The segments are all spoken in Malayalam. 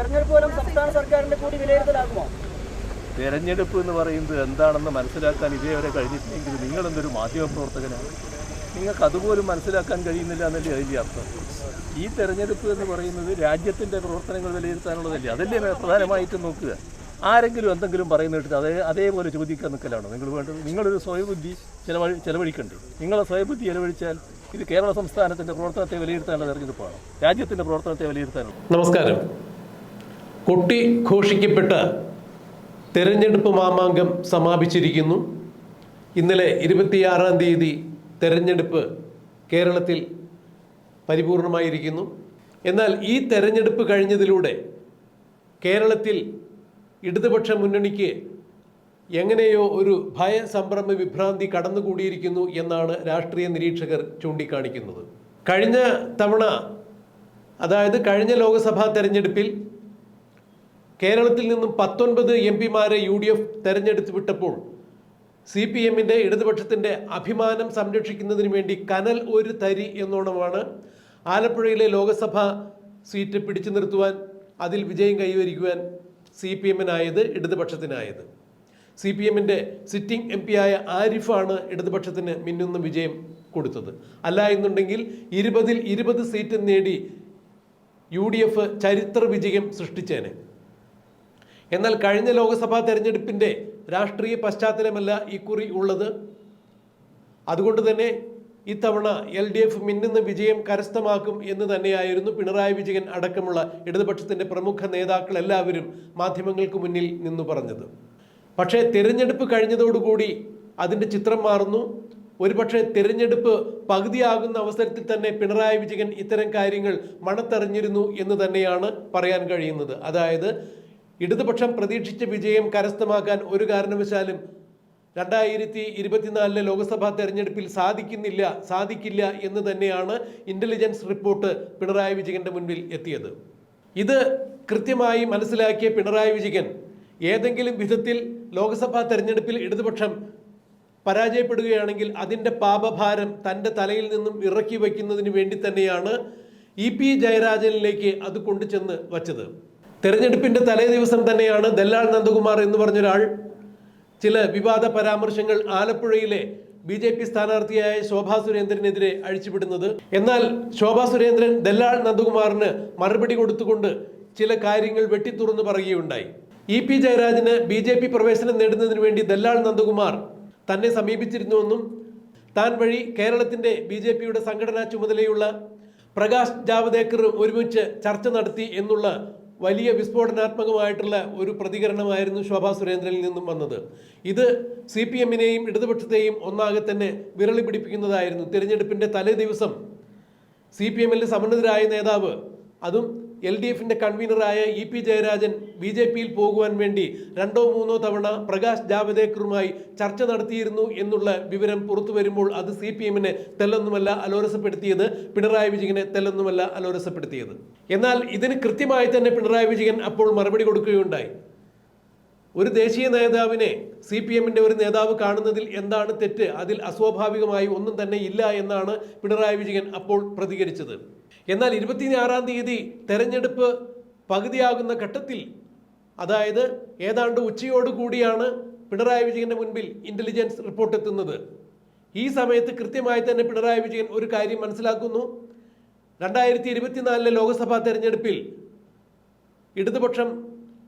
തെരഞ്ഞെടുപ്പ് ഫലം സംസ്ഥാന സർക്കാരിന്റെ കൂടി വിലയിരുത്തലാകുമോ? തെരഞ്ഞെടുപ്പ് എന്ന് പറയുന്നത് എന്താണെന്ന് മനസ്സിലാക്കാൻ ഇതേവരെ കഴിഞ്ഞിട്ടില്ലെങ്കിൽ നിങ്ങൾ എന്തൊരു മാധ്യമ പ്രവർത്തകനാണ് നിങ്ങൾക്ക് അതുപോലും മനസ്സിലാക്കാൻ കഴിയുന്നില്ല എന്നല്ലേ അതിന്റെ അർത്ഥം? ഈ തെരഞ്ഞെടുപ്പ് എന്ന് പറയുന്നത് രാജ്യത്തിന്റെ പ്രവർത്തനങ്ങൾ വിലയിരുത്താനുള്ളതല്ലേ? അതല്ലേ പ്രധാനമായിട്ടും നോക്കുക. ആരെങ്കിലും എന്തെങ്കിലും പറയുന്നിട്ട് അതേ അതേപോലെ ചോദിക്കാൻ നിൽക്കലാണോ? നിങ്ങൾ വേണ്ടത് നിങ്ങളൊരു സ്വയബുദ്ധി ചിലവഴി ചിലവഴിക്കണ്ടേ? നിങ്ങളെ സ്വയബുദ്ധി ചിലവഴിച്ചാൽ ഇത് കേരള സംസ്ഥാനത്തിന്റെ പ്രവർത്തനത്തെ വിലയിരുത്താനുള്ള തെരഞ്ഞെടുപ്പാണ്. രാജ്യത്തിന്റെ പ്രവർത്തനത്തെ വിലയിരുത്താനുള്ള. നമസ്കാരം. കൊട്ടി ഘോഷിക്കപ്പെട്ട് തെരഞ്ഞെടുപ്പ് മാമാങ്കം സമാപിച്ചിരിക്കുന്നു. ഇന്നലെ ഇരുപത്തിയാറാം തീയതി തെരഞ്ഞെടുപ്പ് കേരളത്തിൽ പരിപൂർണമായിരിക്കുന്നു. എന്നാൽ ഈ തെരഞ്ഞെടുപ്പ് കഴിഞ്ഞതിലൂടെ കേരളത്തിൽ ഇടതുപക്ഷ മുന്നണിക്ക് എങ്ങനെയോ ഒരു ഭയസംഭ്രമ വിഭ്രാന്തി കടന്നുകൂടിയിരിക്കുന്നു എന്നാണ് രാഷ്ട്രീയ നിരീക്ഷകർ ചൂണ്ടിക്കാണിക്കുന്നത്. കഴിഞ്ഞ തവണ അതായത് കഴിഞ്ഞ ലോക്സഭാ തെരഞ്ഞെടുപ്പിൽ കേരളത്തിൽ നിന്നും പത്തൊൻപത് എം പിമാരെ യു ഡി എഫ് തെരഞ്ഞെടുത്ത് വിട്ടപ്പോൾ സി പി എമ്മിന്റെ ഇടതുപക്ഷത്തിന്റെ അഭിമാനം സംരക്ഷിക്കുന്നതിന് വേണ്ടി കനൽ ഒരു തരി എന്നോണമാണ് ആലപ്പുഴയിലെ ലോക്സഭ സീറ്റ് പിടിച്ചു നിർത്തുവാൻ അതിൽ വിജയം കൈവരിക്കുവാൻ സി പി എമ്മിനായത് ഇടതുപക്ഷത്തിനായത്. സി പി എമ്മിന്റെ സിറ്റിംഗ് എം പി ആയ ആരിഫാണ് ഇടതുപക്ഷത്തിന് മിന്നുന്ന വിജയം കൊടുത്തത്. അല്ല എന്നുണ്ടെങ്കിൽ ഇരുപതിൽ ഇരുപത് സീറ്റ് നേടി യു ഡി എഫ് ചരിത്ര വിജയം സൃഷ്ടിച്ചേനെ. എന്നാൽ കഴിഞ്ഞ ലോക്സഭാ തെരഞ്ഞെടുപ്പിന്റെ രാഷ്ട്രീയ പശ്ചാത്തലമല്ല ഇക്കുറി ഉള്ളത്. അതുകൊണ്ട് തന്നെ ഇത്തവണ എൽ ഡി എഫ് മിന്നുന്ന വിജയം കരസ്ഥമാക്കും എന്ന് തന്നെയായിരുന്നു പിണറായി വിജയൻ അടക്കമുള്ള ഇടതുപക്ഷത്തിന്റെ പ്രമുഖ നേതാക്കൾ എല്ലാവരും മാധ്യമങ്ങൾക്ക് മുന്നിൽ നിന്നു പറഞ്ഞത്. പക്ഷേ തിരഞ്ഞെടുപ്പ് കഴിഞ്ഞതോടുകൂടി അതിന്റെ ചിത്രം മാറുന്നു. ഒരുപക്ഷെ തിരഞ്ഞെടുപ്പ് പകുതിയാകുന്ന അവസരത്തിൽ തന്നെ പിണറായി വിജയൻ ഇത്തരം കാര്യങ്ങൾ മണത്തറിഞ്ഞിരുന്നു എന്ന് തന്നെയാണ് പറയാൻ കഴിയുന്നത്. അതായത് ഇടതുപക്ഷം പ്രതീക്ഷിച്ച വിജയം കരസ്ഥമാക്കാൻ ഒരു കാരണവശാലും രണ്ടായിരത്തി ഇരുപത്തിനാലിലെ ലോക്സഭാ തെരഞ്ഞെടുപ്പിൽ സാധിക്കുന്നില്ല സാധിക്കില്ല എന്ന് തന്നെയാണ് ഇന്റലിജൻസ് റിപ്പോർട്ട് പിണറായി വിജയന്റെ മുൻപിൽ എത്തിയത്. ഇത് കൃത്യമായി മനസ്സിലാക്കിയ പിണറായി വിജയൻ ഏതെങ്കിലും വിധത്തിൽ ലോക്സഭാ തെരഞ്ഞെടുപ്പിൽ ഇടതുപക്ഷം പരാജയപ്പെടുകയാണെങ്കിൽ അതിന്റെ പാപഭാരം തന്റെ തലയിൽ നിന്നും ഇറക്കി വയ്ക്കുന്നതിന് വേണ്ടി തന്നെയാണ് ഇ പി ജയരാജനിലേക്ക് അത് കൊണ്ടുചെന്ന് വച്ചത്. തെരഞ്ഞെടുപ്പിന്റെ തലേ ദിവസം തന്നെയാണ് ദല്ലാൾ നന്ദകുമാർ എന്ന് പറഞ്ഞൊരാൾ. ചില വിവാദ പരാമർശങ്ങൾ ആലപ്പുഴയിലെ ബി ജെ പി സ്ഥാനാർത്ഥിയായ ശോഭാ സുരേന്ദ്രനെതിരെ അഴിച്ചുവിടുന്നത്. എന്നാൽ ശോഭാ സുരേന്ദ്രൻ ദല്ലാൾ നന്ദകുമാറിന് മറുപടി കൊടുത്തുകൊണ്ട് ചില കാര്യങ്ങൾ വെട്ടിത്തുറന്ന് പറയുകയുണ്ടായി. ഇ പി ജയരാജന് ബി ജെ പി പ്രവേശനം നേടുന്നതിന് വേണ്ടി ദല്ലാൾ നന്ദകുമാർ തന്നെ സമീപിച്ചിരുന്നുവെന്നും താൻ വഴി കേരളത്തിന്റെ ബി ജെ പിയുടെ സംഘടനാ ചുമതലയുള്ള പ്രകാശ് ജാവദേക്കർ ഒരുമിച്ച് ചർച്ച നടത്തി എന്നുള്ള വലിയ വിസ്ഫോടനാത്മകമായിട്ടുള്ള ഒരു പ്രതികരണമായിരുന്നു ശോഭാ സുരേന്ദ്രനിൽ നിന്നും വന്നത്. ഇത് സി പി എമ്മിനെയും ഇടതുപക്ഷത്തെയും ഒന്നാകെ തന്നെ വിരളി പിടിപ്പിക്കുന്നതായിരുന്നു. തിരഞ്ഞെടുപ്പിന്റെ തലേ ദിവസം സി പി നേതാവ് അതും എൽ ഡി എഫിന്റെ കൺവീനറായ E P Jayarajan B J പിയിൽ പോകുവാൻ വേണ്ടി രണ്ടോ മൂന്നോ തവണ പ്രകാശ് ജാവദേക്കറുമായി ചർച്ച നടത്തിയിരുന്നു എന്നുള്ള വിവരം പുറത്തു വരുമ്പോൾ അത് സി പി എമ്മിനെ തെല്ലൊന്നുമല്ല അലോരസപ്പെടുത്തിയത്. പിണറായി വിജയനെ തെല്ലൊന്നുമല്ല അലോരസപ്പെടുത്തിയത്. എന്നാൽ ഇതിന് കൃത്യമായി തന്നെ പിണറായി വിജയൻ അപ്പോൾ മറുപടി കൊടുക്കുകയുണ്ടായി. ഒരു ദേശീയ നേതാവിനെ സി പി എമ്മിന്റെ ഒരു നേതാവ് കാണുന്നതിൽ എന്താണ് തെറ്റ്? അതിൽ അസ്വാഭാവികമായി ഒന്നും തന്നെ ഇല്ല എന്നാണ് പിണറായി വിജയൻ അപ്പോൾ പ്രതികരിച്ചത്. എന്നാൽ ഇരുപത്തിയാറാം തീയതി തെരഞ്ഞെടുപ്പ് പകുതിയാകുന്ന ഘട്ടത്തിൽ അതായത് ഏതാണ്ട് ഉച്ചയോടുകൂടിയാണ് പിണറായി വിജയന്റെ മുൻപിൽ ഇന്റലിജൻസ് റിപ്പോർട്ട് എത്തുന്നത്. ഈ സമയത്ത് കൃത്യമായി തന്നെ പിണറായി വിജയൻ ഒരു കാര്യം മനസ്സിലാക്കുന്നു. രണ്ടായിരത്തി ഇരുപത്തിനാലിലെ ലോക്സഭാ തെരഞ്ഞെടുപ്പിൽ ഇടതുപക്ഷം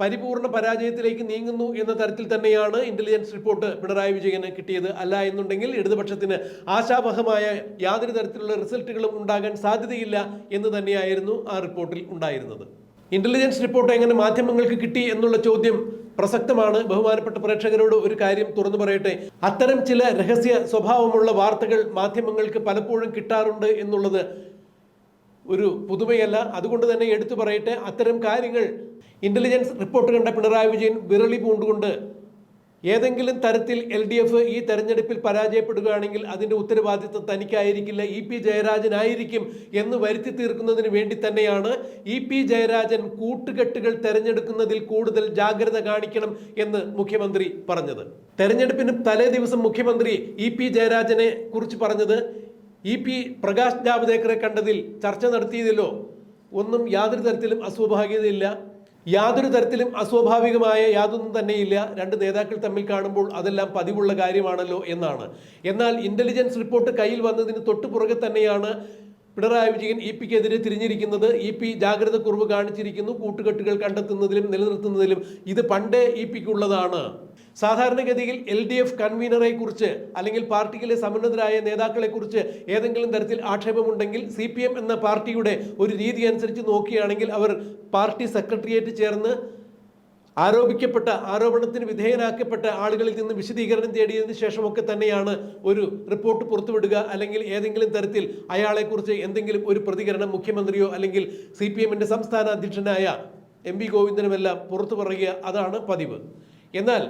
പരിപൂർണ പരാജയത്തിലേക്ക് നീങ്ങുന്നു എന്ന തരത്തിൽ തന്നെയാണ് ഇന്റലിജൻസ് റിപ്പോർട്ട് പിണറായി വിജയന് കിട്ടിയത്. അല്ല എന്നുണ്ടെങ്കിൽ ഇടതുപക്ഷത്തിന് ആശാവഹമായ യാതൊരു തരത്തിലുള്ള റിസൾട്ടുകളും ഉണ്ടാകാൻ സാധ്യതയില്ല എന്ന് തന്നെയായിരുന്നു ആ റിപ്പോർട്ടിൽ ഉണ്ടായിരുന്നത്. ഇന്റലിജൻസ് റിപ്പോർട്ട് എങ്ങനെ മാധ്യമങ്ങൾക്ക് കിട്ടി എന്നുള്ള ചോദ്യം പ്രസക്തമാണ്. ബഹുമാനപ്പെട്ട പ്രേക്ഷകരോട് ഒരു കാര്യം തുറന്നു പറയട്ടെ. അത്തരം ചില രഹസ്യ സ്വഭാവമുള്ള വാർത്തകൾ മാധ്യമങ്ങൾക്ക് പലപ്പോഴും കിട്ടാറുണ്ട് എന്നുള്ളത് ഒരു പുതുമയല്ല. അതുകൊണ്ട് തന്നെ എടുത്തു പറയട്ടെ. അത്തരം കാര്യങ്ങൾ ഇന്റലിജൻസ് റിപ്പോർട്ട് കണ്ട പിണറായി വിജയൻ വിരളി പൂണ്ടുകൊണ്ട് ഏതെങ്കിലും തരത്തിൽ എൽ ഡി എഫ് ഈ തെരഞ്ഞെടുപ്പിൽ പരാജയപ്പെടുകയാണെങ്കിൽ അതിന്റെ ഉത്തരവാദിത്വം തനിക്കായിരിക്കില്ല. ഇ പി ജയരാജനായിരിക്കും എന്ന് വരുത്തി തീർക്കുന്നതിന് വേണ്ടി തന്നെയാണ് ഇ പി ജയരാജൻ കൂട്ടുകെട്ടുകൾ തെരഞ്ഞെടുക്കുന്നതിൽ കൂടുതൽ ജാഗ്രത കാണിക്കണം എന്ന് മുഖ്യമന്ത്രി പറഞ്ഞത്. തെരഞ്ഞെടുപ്പിന് തലേ ദിവസം മുഖ്യമന്ത്രി ഇ പി ജയരാജനെ കുറിച്ച് പറഞ്ഞത് ഇ പി പ്രകാശ് ജാവദേക്കറെ കണ്ടതിൽ ചർച്ച നടത്തിയതിലോ ഒന്നും യാതൊരു തരത്തിലും അസ്വാഭാവികതയില്ല യാതൊരു തരത്തിലും അസ്വാഭാവികമായ യാതൊന്നും തന്നെയില്ല. രണ്ട് നേതാക്കൾ തമ്മിൽ കാണുമ്പോൾ അതെല്ലാം പതിവുള്ള കാര്യമാണല്ലോ എന്നാണ്. എന്നാൽ ഇന്റലിജൻസ് റിപ്പോർട്ട് കയ്യിൽ വന്നതിന് തൊട്ടു പുറകെ തന്നെയാണ് പിണറായി വിജയൻ ഇ പിക്കെതിരെ തിരിഞ്ഞിരിക്കുന്നത് ഇ പി ജാഗ്രത കുറവ് കാണിച്ചിരിക്കുന്നു. കൂട്ടുകെട്ടുകൾ കണ്ടെത്തുന്നതിലും നിലനിർത്തുന്നതിലും ഇത് പണ്ടേ ഇ പിക്കുള്ളതാണ് സാധാരണഗതിയിൽ എൽ ഡി എഫ് കൺവീനറെ കുറിച്ച് അല്ലെങ്കിൽ പാർട്ടിയിലെ സമുന്നതരായ നേതാക്കളെ കുറിച്ച് ഏതെങ്കിലും തരത്തിൽ ആക്ഷേപമുണ്ടെങ്കിൽ സി പി എം എന്ന പാർട്ടിയുടെ ഒരു രീതി അനുസരിച്ച് നോക്കുകയാണെങ്കിൽ അവർ പാർട്ടി സെക്രട്ടേറിയറ്റ് ചേർന്ന് ആരോപിക്കപ്പെട്ട ആരോപണത്തിന് വിധേയനാക്കപ്പെട്ട ആളുകളിൽ നിന്ന് വിശദീകരണം തേടിയതിനു ശേഷമൊക്കെ തന്നെയാണ് ഒരു റിപ്പോർട്ട് പുറത്തുവിടുക അല്ലെങ്കിൽ ഏതെങ്കിലും തരത്തിൽ അയാളെക്കുറിച്ച് എന്തെങ്കിലും ഒരു പ്രതികരണം മുഖ്യമന്ത്രിയോ അല്ലെങ്കിൽ സി പി എമ്മിന്റെ സംസ്ഥാന അധ്യക്ഷനായ എം വി ഗോവിന്ദനുമെല്ലാം പുറത്തു പറയുക അതാണ് പതിവ്. എന്നാൽ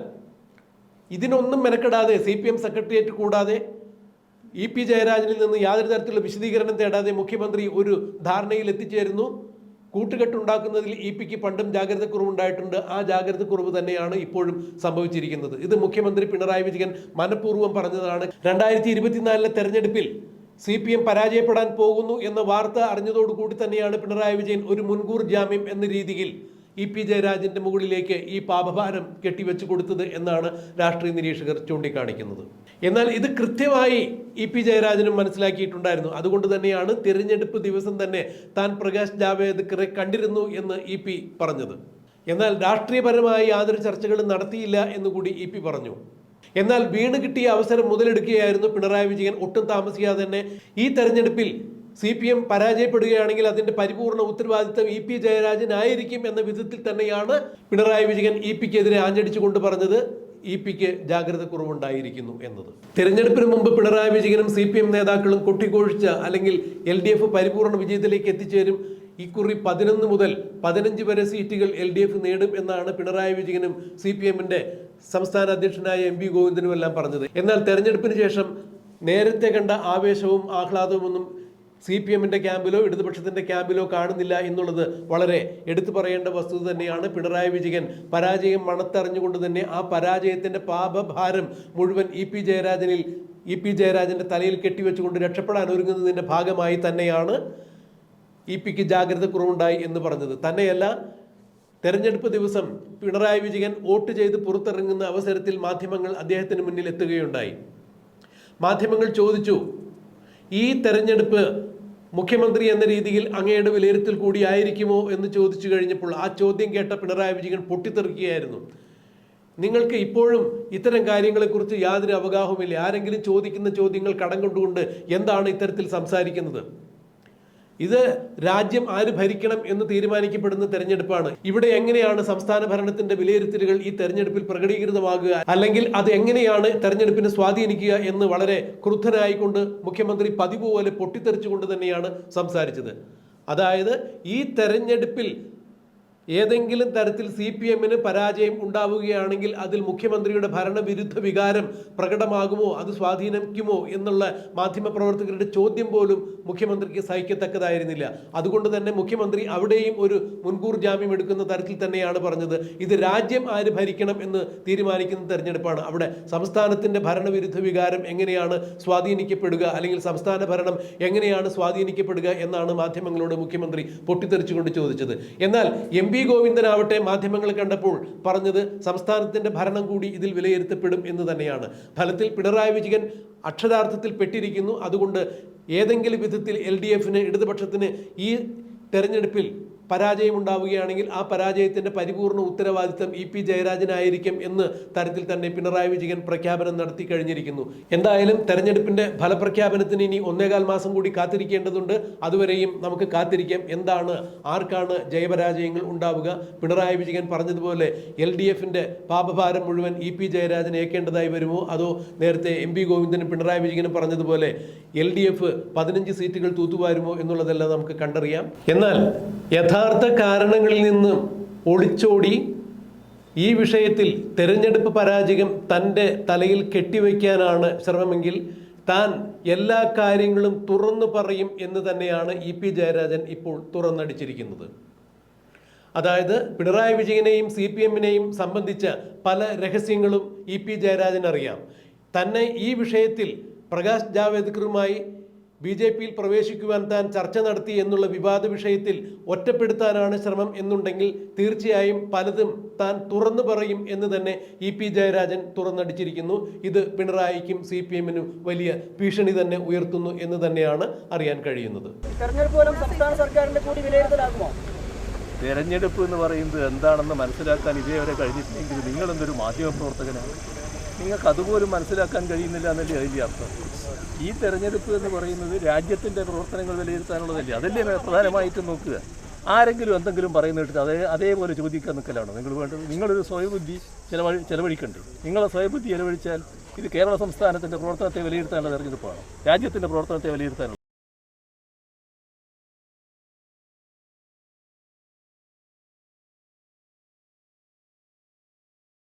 ഇതിനൊന്നും മെനക്കെടാതെ സി പി എം സെക്രട്ടേറിയറ്റ് കൂടാതെ ഇ പി ജയരാജനിൽ നിന്ന് യാതൊരു തരത്തിലുള്ള വിശദീകരണം തേടാതെ മുഖ്യമന്ത്രി ഒരു ധാരണയിൽ എത്തിച്ചേരുന്നു. കൂട്ടുകെട്ടുണ്ടാക്കുന്നതിൽ ഇ പിക്ക് പണ്ടും ജാഗ്രതക്കുറവുണ്ടായിട്ടുണ്ട്. ആ ജാഗ്രതക്കുറവ് തന്നെയാണ് ഇപ്പോഴും സംഭവിച്ചിരിക്കുന്നത്. ഇത് മുഖ്യമന്ത്രി പിണറായി വിജയൻ മനഃപൂർവം പറഞ്ഞതാണ്. രണ്ടായിരത്തി ഇരുപത്തിനാലിലെ തെരഞ്ഞെടുപ്പിൽ സി പി എം പരാജയപ്പെടാൻ പോകുന്നു എന്ന വാർത്ത അറിഞ്ഞതോടുകൂടി തന്നെയാണ് പിണറായി വിജയൻ ഒരു മുൻകൂർ ജാമ്യം എന്ന രീതിയിൽ ഇ പി ജയരാജന്റെ മുകളിലേക്ക് ഈ പാപഭാരം കെട്ടിവെച്ച് കൊടുത്തത് എന്നാണ് രാഷ്ട്രീയ നിരീക്ഷകർ ചൂണ്ടിക്കാണിക്കുന്നത്. എന്നാൽ ഇത് കൃത്യമായി ഇ പി ജയരാജനും മനസ്സിലാക്കിയിട്ടുണ്ടായിരുന്നു. അതുകൊണ്ട് തന്നെയാണ് തിരഞ്ഞെടുപ്പ് ദിവസം തന്നെ താൻ പ്രകാശ് ജാവേദ്കറെ കണ്ടിരുന്നു എന്ന് ഇ പി പറഞ്ഞത്. എന്നാൽ രാഷ്ട്രീയപരമായി യാതൊരു ചർച്ചകളും നടത്തിയില്ല എന്നുകൂടി ഇ പി പറഞ്ഞു. എന്നാൽ വീണ് കിട്ടിയ അവസരം മുതലെടുക്കുകയായിരുന്നു പിണറായി വിജയൻ. ഒട്ടും താമസിയാതെ തന്നെ ഈ തെരഞ്ഞെടുപ്പിൽ സി പി എം പരാജയപ്പെടുകയാണെങ്കിൽ അതിന്റെ പരിപൂർണ ഉത്തരവാദിത്തം ഇ പി ജയരാജനായിരിക്കും എന്ന വിധത്തിൽ തന്നെയാണ് പിണറായി വിജയൻ ഇ പിക്കെതിരെ ആഞ്ഞടിച്ചുകൊണ്ട് പറഞ്ഞത്. ഇ പിക്ക് ജാഗ്രത കുറവുണ്ടായിരിക്കുന്നു എന്നത്. തിരഞ്ഞെടുപ്പിന് മുമ്പ് പിണറായി വിജയനും സി പി എം നേതാക്കളും കൊട്ടിഘോഷിച്ച അല്ലെങ്കിൽ എൽ ഡി എഫ് പരിപൂർണ വിജയത്തിലേക്ക് എത്തിച്ചേരും ഇക്കുറി പതിനൊന്ന് മുതൽ പതിനഞ്ച് വരെ സീറ്റുകൾ എൽ ഡി എഫ് നേടും എന്നാണ് പിണറായി വിജയനും സി പി എമ്മിന്റെ സംസ്ഥാന അധ്യക്ഷനായ എം വി ഗോവിന്ദനും എല്ലാം പറഞ്ഞത്. എന്നാൽ തെരഞ്ഞെടുപ്പിന് ശേഷം നേരത്തെ കണ്ട ആവേശവും ആഹ്ലാദവും ഒന്നും സി പി എമ്മിന്റെ ക്യാമ്പിലോ ഇടതുപക്ഷത്തിന്റെ ക്യാമ്പിലോ കാണുന്നില്ല എന്നുള്ളത് വളരെ എടുത്തു പറയേണ്ട വസ്തുത തന്നെയാണ്. പിണറായി വിജയൻ പരാജയം മണത്തറിഞ്ഞുകൊണ്ട് തന്നെ ആ പരാജയത്തിന്റെ പാപഭാരം മുഴുവൻ ഇ പി ജയരാജനിൽ ഇ പി ജയരാജന്റെ തലയിൽ കെട്ടിവെച്ചുകൊണ്ട് രക്ഷപ്പെടാൻ ഒരുങ്ങുന്നതിന്റെ ഭാഗമായി തന്നെയാണ് ഇ പിക്ക് ജാഗ്രത കുറവുണ്ടായി എന്ന് പറഞ്ഞത്. തന്നെയല്ല തെരഞ്ഞെടുപ്പ് ദിവസം പിണറായി വിജയൻ വോട്ട് ചെയ്ത് പുറത്തിറങ്ങുന്ന അവസരത്തിൽ മാധ്യമങ്ങൾ അദ്ദേഹത്തിന് മുന്നിൽ എത്തുകയുണ്ടായി. മാധ്യമങ്ങൾ ചോദിച്ചു ഈ തെരഞ്ഞെടുപ്പ് മുഖ്യമന്ത്രി എന്ന രീതിയിൽ അങ്ങയുടെ വിലയിരുത്തൽ കൂടി ആയിരിക്കുമോ എന്ന് ചോദിച്ചു കഴിഞ്ഞപ്പോൾ ആ ചോദ്യം കേട്ട പിണറായി വിജയൻ പൊട്ടിത്തെറിക്കുകയായിരുന്നു. നിങ്ങൾക്ക് ഇപ്പോഴും ഇത്തരം കാര്യങ്ങളെക്കുറിച്ച് യാതൊരു അവഗാഹവുമില്ല. ആരെങ്കിലും ചോദിക്കുന്ന ചോദ്യങ്ങൾ കടം കൊണ്ടുകൊണ്ട് എന്താണ് ഇത്തരത്തിൽ സംസാരിക്കുന്നത്? ഇത് രാജ്യം ആര് ഭരിക്കണം എന്ന് തീരുമാനിക്കപ്പെടുന്ന തെരഞ്ഞെടുപ്പാണ്. ഇവിടെ എങ്ങനെയാണ് സംസ്ഥാന ഭരണത്തിന്റെ വിലയിരുത്തലുകൾ ഈ തെരഞ്ഞെടുപ്പിൽ പ്രകടീകൃതമാകുക? അല്ലെങ്കിൽ അത് എങ്ങനെയാണ് തെരഞ്ഞെടുപ്പിനെ സ്വാധീനിക്കുക എന്ന് വളരെ ക്രുദ്ധനായിക്കൊണ്ട് മുഖ്യമന്ത്രി പതിവ് പോലെ പൊട്ടിത്തെറിച്ചുകൊണ്ട് തന്നെയാണ് സംസാരിച്ചത്. അതായത് ഈ തെരഞ്ഞെടുപ്പിൽ ഏതെങ്കിലും തരത്തിൽ സി പി എമ്മിന് പരാജയം ഉണ്ടാവുകയാണെങ്കിൽ അതിൽ മുഖ്യമന്ത്രിയുടെ ഭരണവിരുദ്ധ വികാരം പ്രകടമാകുമോ? അത് സ്വാധീനിക്കുമോ? എന്നുള്ള മാധ്യമപ്രവർത്തകരുടെ ചോദ്യം പോലും മുഖ്യമന്ത്രിക്ക് സഹിക്കത്തക്കതായിരുന്നില്ല. അതുകൊണ്ട് തന്നെ മുഖ്യമന്ത്രി അവിടെയും ഒരു മുൻകൂർ ജാമ്യം എടുക്കുന്ന തരത്തിൽ തന്നെയാണ് പറഞ്ഞത്. ഇത് രാജ്യം ആര് ഭരിക്കണം എന്ന് തീരുമാനിക്കുന്ന തെരഞ്ഞെടുപ്പാണ്. അവിടെ സംസ്ഥാനത്തിന്റെ ഭരണവിരുദ്ധ വികാരം എങ്ങനെയാണ് സ്വാധീനിക്കപ്പെടുക? അല്ലെങ്കിൽ സംസ്ഥാന ഭരണം എങ്ങനെയാണ് സ്വാധീനിക്കപ്പെടുക? എന്നാണ് മാധ്യമങ്ങളോട് മുഖ്യമന്ത്രി പൊട്ടിത്തെറിച്ചുകൊണ്ട് ചോദിച്ചത്. എന്നാൽ എം വി ഗോവിന്ദനാവട്ടെ മാധ്യമങ്ങൾ കണ്ടപ്പോൾ പറഞ്ഞത് സംസ്ഥാനത്തിന്റെ ഭരണം കൂടി ഇതിൽ വിലയിരുത്തപ്പെടും എന്ന് തന്നെയാണ്. ഫലത്തിൽ പിണറായി വിജയൻ അക്ഷരാർത്ഥത്തിൽ പെട്ടിരിക്കുന്നു. അതുകൊണ്ട് ഏതെങ്കിലും വിധത്തിൽ എൽ ഡി എഫിന് ഇടതുപക്ഷത്തിന് ഈ തെരഞ്ഞെടുപ്പിൽ പരാജയം ഉണ്ടാവുകയാണെങ്കിൽ ആ പരാജയത്തിന്റെ പരിപൂർണ ഉത്തരവാദിത്തം ഇ പി ജയരാജനായിരിക്കും എന്ന് തരത്തിൽ തന്നെ പിണറായി വിജയൻ പ്രഖ്യാപനം നടത്തി കഴിഞ്ഞിരിക്കുന്നു. എന്തായാലും തെരഞ്ഞെടുപ്പിന്റെ ഫലപ്രഖ്യാപനത്തിന് ഇനി ഒന്നേകാൽ മാസം കൂടി കാത്തിരിക്കേണ്ടതുണ്ട്. അതുവരെയും നമുക്ക് കാത്തിരിക്കാം. എന്താണ് ആർക്കാണ് ജയപരാജയങ്ങൾ ഉണ്ടാവുക? പിണറായി വിജയൻ പറഞ്ഞതുപോലെ എൽ ഡി എഫിന്റെ പാപഭാരം മുഴുവൻ ഇ പി ജയരാജൻ ഏൽക്കേണ്ടതായി വരുമോ? അതോ നേരത്തെ എം പി ഗോവിന്ദനും പിണറായി വിജയനും പറഞ്ഞതുപോലെ എൽ ഡി എഫ് പതിനഞ്ച് സീറ്റുകൾ തൂത്തുവാരുമോ എന്നുള്ളതെല്ലാം നമുക്ക് കണ്ടറിയാം. എന്നാൽ യഥാർത്ഥ കാരണങ്ങളിൽ നിന്ന് ഒളിച്ചോടി ഈ വിഷയത്തിൽ തെരഞ്ഞെടുപ്പ് പരാജയം തന്റെ തലയിൽ കെട്ടിവയ്ക്കാനാണ് ശ്രമമെങ്കിൽ താൻ എല്ലാ കാര്യങ്ങളും തുറന്നു പറയും എന്ന് തന്നെയാണ് ഇ പി ജയരാജൻ ഇപ്പോൾ തുറന്നടിച്ചിരിക്കുന്നത്. അതായത് പിണറായി വിജയനെയും സി പി എമ്മിനെയും സംബന്ധിച്ച പല രഹസ്യങ്ങളും ഇ പി ജയരാജൻ അറിയാം തന്നെ ഈ വിഷയത്തിൽ പ്രകാശ് ജാവേദ്കറുമായി ബി ജെ പിയിൽ പ്രവേശിക്കുവാൻ താൻ ചർച്ച നടത്തി എന്നുള്ള വിവാദ വിഷയത്തിൽ ഒറ്റപ്പെടുത്താനാണ് ശ്രമം എന്നുണ്ടെങ്കിൽ തീർച്ചയായും പലതും താൻ തുറന്നു പറയും എന്ന് തന്നെ ഇ പി ജയരാജൻ തുറന്നടിച്ചിരിക്കുന്നു. ഇത് പിണറായിക്കും സി പി എമ്മിനും വലിയ ഭീഷണി തന്നെ ഉയർത്തുന്നു എന്ന് തന്നെയാണ് അറിയാൻ കഴിയുന്നത്. തെരഞ്ഞെടുപ്പ് സംസ്ഥാന സർക്കാരിന്റെ കൂടി വിലയിരുത്തലാകുമോ? തെരഞ്ഞെടുപ്പ് എന്ന് പറയുന്നത് എന്താണെന്ന് മനസ്സിലാക്കാൻ ഇതേവരെ കഴിഞ്ഞിട്ടില്ലെങ്കിൽ നിങ്ങളെന്തൊരു മാധ്യമപ്രവർത്തകനാണ്? നിങ്ങൾക്ക് അതുപോലും മനസ്സിലാക്കാൻ കഴിയുന്നില്ല എന്നല്ലേ അതിന്റെ അർത്ഥം? ഈ തെരഞ്ഞെടുപ്പ് എന്ന് പറയുന്നത് രാജ്യത്തിന്റെ പ്രവർത്തനങ്ങൾ വിലയിരുത്താനുള്ളതല്ലേ? അതല്ലേ പ്രധാനമായിട്ടും നോക്കുക. ആരെങ്കിലും എന്തെങ്കിലും പറയുന്ന കേട്ടിട്ട് അതേ അതേപോലെ ചോദിക്കാൻ നിൽക്കലാണോ? നിങ്ങൾ വേണ്ടത് നിങ്ങളൊരു സ്വയബുദ്ധി ചിലവഴി ചിലവഴിക്കണ്ടേ? നിങ്ങളെ സ്വയബുദ്ധി ചിലവഴിച്ചാൽ ഇത് കേരള സംസ്ഥാനത്തിന്റെ പ്രവർത്തനത്തെ വിലയിരുത്താനുള്ള തെരഞ്ഞെടുപ്പാണ്. രാജ്യത്തിന്റെ പ്രവർത്തനത്തെ വിലയിരുത്താനുള്ള